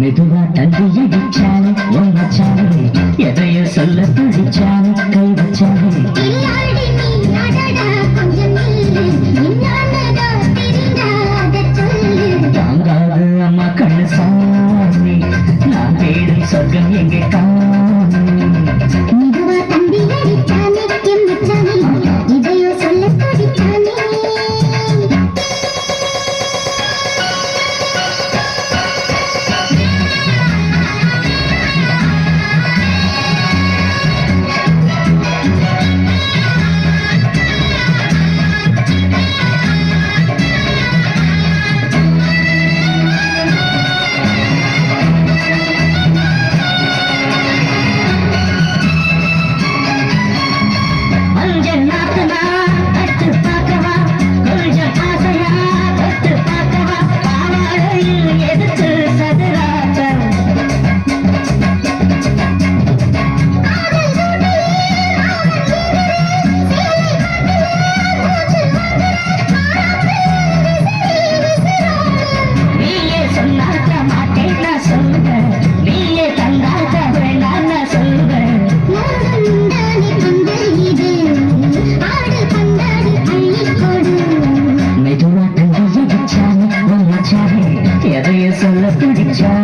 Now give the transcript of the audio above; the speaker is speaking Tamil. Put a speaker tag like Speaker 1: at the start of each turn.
Speaker 1: மெதுவா தள்ளி அடிச்சாலும் உன் மச்சாலே எதைய சொல்ல படிச்சா எதைய சொல்ல பிடிச்சானே